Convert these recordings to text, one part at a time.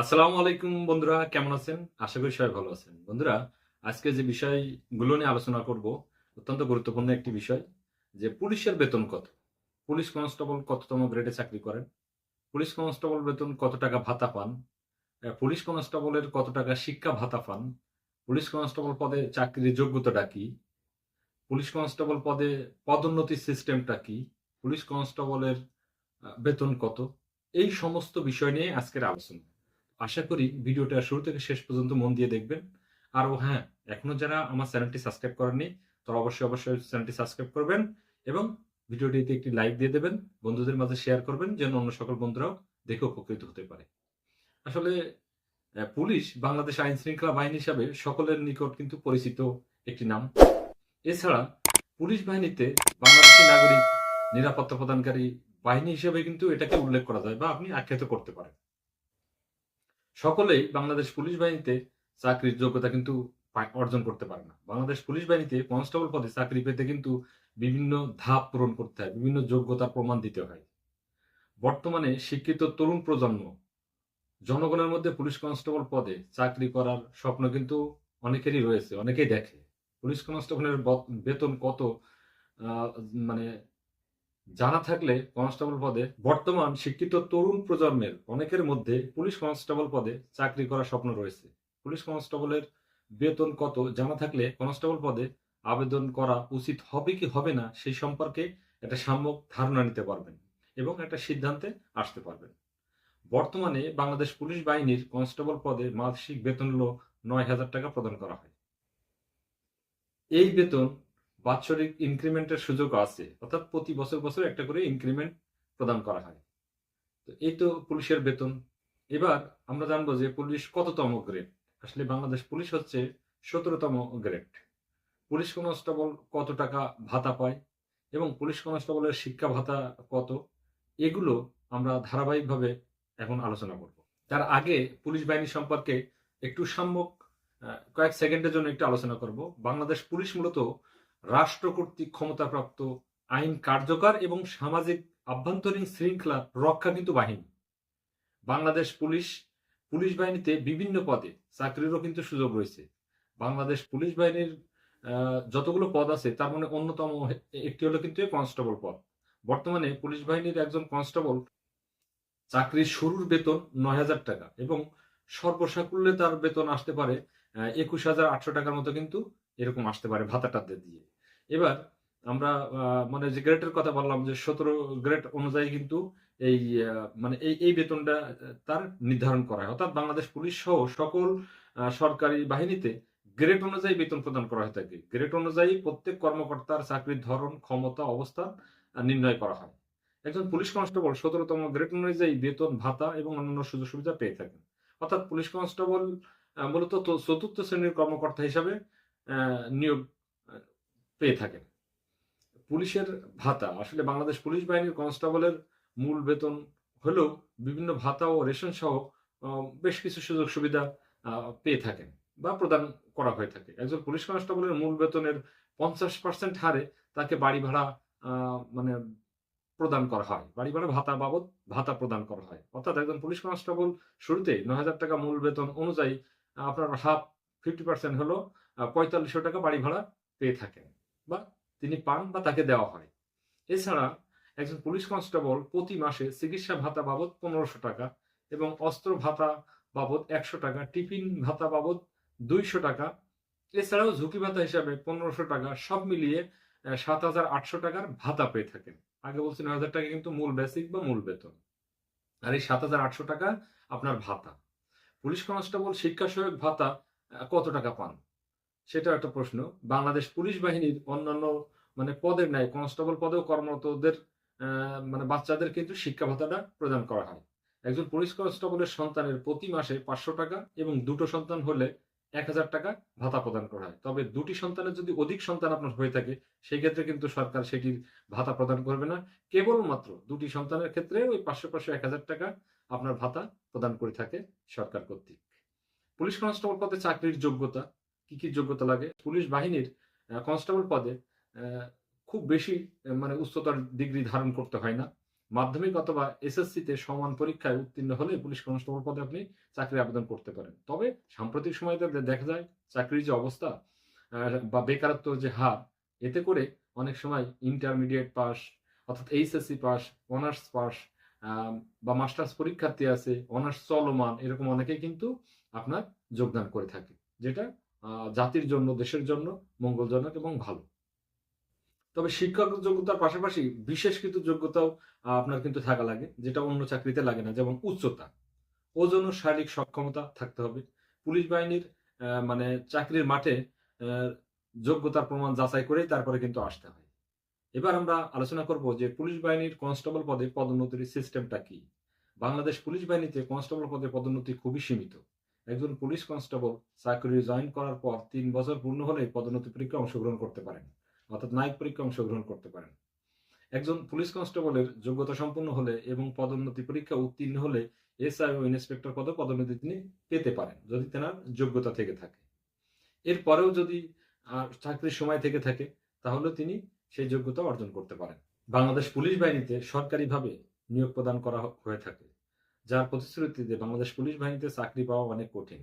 আসসালামু আলাইকুম বন্ধুরা, কেমন আছেন? আশা করি সবাই ভালো আছেন। বন্ধুরা, আজকে যে বিষয়গুলো নিয়ে আলোচনা করব, অত্যন্ত গুরুত্বপূর্ণ একটি বিষয়, যে পুলিশের বেতন কত? পুলিশ কনস্টেবল কততম গ্রেডে চাকরি করেন? পুলিশ কনস্টেবল বেতন কত টাকা ভাতা পান? পুলিশ কনস্টেবলের কত টাকা শিক্ষা ভাতা পান? পুলিশ কনস্টেবল পদে চাকরির যোগ্যতাটা কি? পুলিশ কনস্টেবল পদে পদোন্নতির সিস্টেমটা কি? পুলিশ কনস্টেবলের বেতন কত? এই সমস্ত বিষয় নিয়ে আজকের আলোচনা। আশা করি ভিডিওটা শুরু থেকে শেষ পর্যন্ত মন দিয়ে দেখবেন। আর ও হ্যাঁ এখনও যারা আমার চ্যানেলটি সাবস্ক্রাইব করেননি, তারা অবশ্যই অবশ্যই চ্যানেলটি সাবস্ক্রাইব করবেন এবং ভিডিওটিতে একটি লাইক দিয়ে দেবেন, বন্ধুদের মাঝে শেয়ার করবেন যেন অন্য সকল বন্ধুরাও দেখে উপকৃত হতে পারে। আসলে পুলিশ বাংলাদেশ আইন শৃঙ্খলা বাহিনী হিসাবে সকলের নিকট কিন্তু পরিচিত একটি নাম। এছাড়া, পুলিশ বাহিনীতে বাংলাদেশি নাগরিক নিরাপত্তা প্রদানকারী বাহিনী হিসেবে কিন্তু এটাকে উল্লেখ করা যায় বা আপনি আখ্যাত করতে পারেন। সকলেই বাংলাদেশ পুলিশ বাহিনীতে চাকরির যোগ্যতা কিন্তু অর্জন করতে পারে না। বাংলাদেশ পুলিশ বাহিনীতে কনস্টেবল পদে চাকরি পেতে কিন্তু বিভিন্ন ধাপ পূরণ করতে হয়, বিভিন্ন যোগ্যতা প্রমাণ দিতে হয়। বর্তমানে শিক্ষিত তরুণ প্রজন্ম জনগণের মধ্যে পুলিশ কনস্টেবল পদে চাকরি করার স্বপ্ন কিন্তু অনেকেরই রয়েছে, অনেকেই দেখে। পুলিশ কনস্টেবলের বেতন কত মানে জানা থাকলে কনস্টেবল পদে, বর্তমান শিক্ষিত তরুণ প্রজন্মের অনেকের মধ্যে পুলিশ কনস্টেবল পদে চাকরি করার স্বপ্ন রয়েছে। পুলিশ কনস্টেবলের বেতন কত জানা থাকলে কনস্টেবল পদে আবেদন করা উচিত হবে কি হবে না সেই সম্পর্কে একটা সাম্যক ধারণা নিতে পারবেন এবং একটা সিদ্ধান্তে আসতে পারবেন। বর্তমানে বাংলাদেশ পুলিশ বাহিনীর কনস্টেবল পদে মাসিক বেতন হল নয় হাজার টাকা প্রদান করা হয়। এই বেতন বাৎসরিক ইনক্রিমেন্টের সুযোগ আছে। অর্থাৎ প্রতি বছর বছর একটা করে ইনক্রিমেন্ট প্রদান করা হয়। তো এই তো পুলিশের বেতন। এবার আমরা জানব যে পুলিশ কততম গ্রেড আসলে বাংলাদেশ পুলিশ হচ্ছে সতেরোতম গ্রেড পুলিশ কনস্টেবল কত টাকা ভাতা পায় এবং পুলিশ কনস্টেবলের শিক্ষা ভাতা কত? এগুলো আমরা ধারাবাহিকভাবে এখন আলোচনা করব। তার আগে পুলিশ বাহিনী সম্পর্কে একটু সাম্যক কয়েক সেকেন্ডের জন্য একটু আলোচনা করব। বাংলাদেশ পুলিশ মূলত রাষ্ট্র কর্তৃক ক্ষমতাপ্রাপ্ত আইন কার্যকর এবং সামাজিক আভ্যন্তরীণ শৃঙ্খলা রক্ষা কিন্তু বাহিনী। বাংলাদেশ পুলিশ পুলিশ বাহিনীতে বিভিন্ন পদে চাকরিরও কিন্তু সুযোগ রয়েছে। বাংলাদেশ পুলিশ বাহিনীর যতগুলো পদ আছে, তার মানে অন্যতম একটি হলো কিন্তু কনস্টেবল পদ। বর্তমানে পুলিশ বাহিনীর একজন কনস্টেবল চাকরির শুরুর বেতন নয় হাজার টাকা এবং সর্বসাকুল্যে তার বেতন আসতে পারে একুশ হাজার আটশো টাকার মতো কিন্তু এরকম আসতে পারে ভাতাটা দিয়ে। এবার আমরা মানে যে গ্রেটের কথা বললাম যে সতেরো গ্রেড অনুযায়ী কিন্তু এই মানে এই এই বেতনটা তার নির্ধারণ করা হয়। অর্থাৎ বাংলাদেশ পুলিশ সহ সকল সরকারি বাহিনীতে গ্রেড অনুযায়ী বেতন প্রদান করা হয়ে থাকে। গ্রেড অনুযায়ী প্রত্যেক কর্মকর্তার চাকরির ধরন, ক্ষমতা, অবস্থান নির্ণয় করা হয়। একজন পুলিশ কনস্টেবল সতেরোতম গ্রেড অনুযায়ী বেতন, ভাতা এবং অন্যান্য সুযোগ সুবিধা পেয়ে থাকেন। অর্থাৎ পুলিশ কনস্টেবল মূলত চতুর্থ শ্রেণির কর্মকর্তা হিসাবে নিয়োগ পেয়ে থাকেন। পুলিশের ভাতা, আসলে বাংলাদেশ পুলিশ বাহিনীর কনস্টেবলের মূল বেতন হলেও বিভিন্ন ভাতা ও রেশন সহ বেশ কিছু সুযোগ সুবিধা পেয়ে থাকেন বা প্রদান করা হয়ে থাকে। একজন পুলিশ কনস্টেবলের মূল বেতনের পঞ্চাশ পার্সেন্ট হারে তাকে বাড়ি ভাড়া মানে প্রদান করা হয়। বাড়ি ভাড়া ভাতা বাবদ ভাতা প্রদান করা হয়। অর্থাৎ একজন পুলিশ কনস্টেবল শুরুতে নয় হাজার টাকা মূল বেতন অনুযায়ী আপনার হাফ ফিফটি পার্সেন্ট হলো পঁয়তাল্লিশশো টাকা বাড়ি ভাড়া পেয়ে থাকেন। বা তিনি পান বা তাকে দেওয়া হয়। এছাড়া একজন পুলিশ কনস্টেবল প্রতি মাসে চিকিৎসা ভাতা বাবদ পনেরোশো টাকা এবং অস্ত্র ভাতা বাবদ একশো টাকা, টিফিন ভাতা বাবদ দুইশো টাকা। এছাড়াও ঝুঁকি ভাতা হিসাবে পনেরোশো টাকা সব মিলিয়ে সাত হাজার আটশো টাকার ভাতা পেয়ে থাকেন। আগে বলছি নয় হাজার টাকা কিন্তু মূল বেসিক বা মূল বেতন। আর এই সাত হাজার আটশো টাকা আপনার ভাতা। পুলিশ কনস্টেবল শিক্ষা সহায়ক ভাতা কত টাকা পান? সেটা একটা প্রশ্ন। বাংলাদেশ পুলিশ বাহিনীর অন্যান্য মানে পদের ন্যায় কনস্টেবল পদেও কর্মরতদের মানে বাচ্চাদের কিন্তু শিক্ষা ভাতাটা প্রদান করা হয়। একজন পুলিশ কনস্টেবলের সন্তানের প্রতি মাসে পাঁচশো টাকা এবং দুটো সন্তান হলে এক হাজার টাকা ভাতা প্রদান করা হয়। তবে দুটি সন্তানের যদি অধিক সন্তান আপনার হয়ে থাকে সেই ক্ষেত্রে কিন্তু সরকার সেটির ভাতা প্রদান করবে না। কেবলমাত্র দুটি সন্তানের ক্ষেত্রে ওই পাঁচশো পাঁচশো এক হাজার টাকা আপনার ভাতা প্রদান করে থাকে সরকার কর্তৃক। পুলিশ কনস্টেবল পদে চাকরির যোগ্যতা কি কি যোগ্যতা লাগে? পুলিশ বাহিনীর কনস্টেবল পদে খুব বেশি মানে উচ্চতর ডিগ্রি ধারণ করতে হয় না। মাধ্যমিক অথবা এসএসসি তে সমান পরীক্ষায় উত্তীর্ণ হলে পুলিশ কনস্টেবল পদে আপনি চাকরির আবেদন করতে পারেন। তবে সাম্প্রতিক সময়তে দেখা যায় চাকরির যে অবস্থা বা বেকারত্ব যে হার, এতে করে অনেক সময় ইন্টারমিডিয়েট পাস অর্থাৎ এইচএসসি পাস অনার্স পাস বা মাস্টার্স পরীক্ষার্থী আছে অনার্স চলমান, এরকম অনেকেই কিন্তু আপনার যোগদান করে থাকে। যেটা জাতির জন্য, দেশের জন্য মঙ্গলজনক এবং ভালো। তবে শিক্ষক যোগ্যতার পাশাপাশি বিশেষ কিছু যোগ্যতাও আপনার কিন্তু থাকা লাগে, যেটা অন্য চাকরিতে লাগে না, যেমন উচ্চতা। ওজন ও শারীরিক সক্ষমতা থাকতে হবে। পুলিশ বাহিনীর মানে চাকরির মাঠে যোগ্যতার প্রমাণ যাচাই করেই তারপরে কিন্তু আসতে হয়। এবার আমরা আলোচনা করব যে পুলিশ বাহিনীর কনস্টেবল পদে পদোন্নতির সিস্টেমটা কি? বাংলাদেশ পুলিশ বাহিনীতে কনস্টেবল পদে পদোন্নতি খুবই সীমিত। একজন পুলিশ কনস্টেবল চাকরি জয়েন করার পর তিন বছর পূর্ণ হলে পদোন্নতি পরীক্ষা অংশগ্রহণ করতে পারেন, অর্থাৎ নায়ক পরীক্ষা অংশগ্রহণ করতে পারেন। একজন পুলিশ কনস্টেবলের যোগ্যতা সম্পন্ন হলে এবং পদোন্নতি পরীক্ষা উত্তীর্ণ হলে এসআই ও ইন্সপেক্টর পদে পদোন্নতি তিনি পেতে পারেন যদি তেনার যোগ্যতা থেকে থাকে। এরপরেও যদি চাকরির সময় থেকে থাকে, তাহলে তিনি সেই যোগ্যতা অর্জন করতে পারেন। বাংলাদেশ পুলিশ বাহিনীতে সরকারিভাবে নিয়োগ প্রদান করা হয়ে থাকে। যার প্রতিশ্রুতিতে বাংলাদেশ পুলিশ বাহিনীতে চাকরি পাওয়া অনেক কঠিন।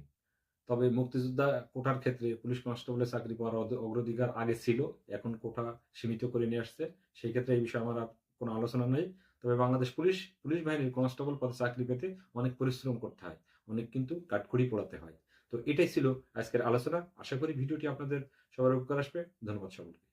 তবে মুক্তিযোদ্ধা কোটার ক্ষেত্রে পুলিশ কনস্টেবলের চাকরি পাওয়ার অগ্রাধিকার আগে ছিল, এখন কোটা সীমিত করে নিয়ে আসছে। সেই ক্ষেত্রে এই বিষয়ে আমার আর কোনো আলোচনা নেই। তবে বাংলাদেশ পুলিশ পুলিশ বাহিনীর কনস্টেবল পদে চাকরি পেতে অনেক পরিশ্রম করতে হয়, অনেক কিন্তু কাঠখড়ি পোড়াতে হয়। তো এটাই ছিল আজকের আলোচনা। আশা করি ভিডিওটি আপনাদের সবার উপকার আসবে। ধন্যবাদ সকলকে।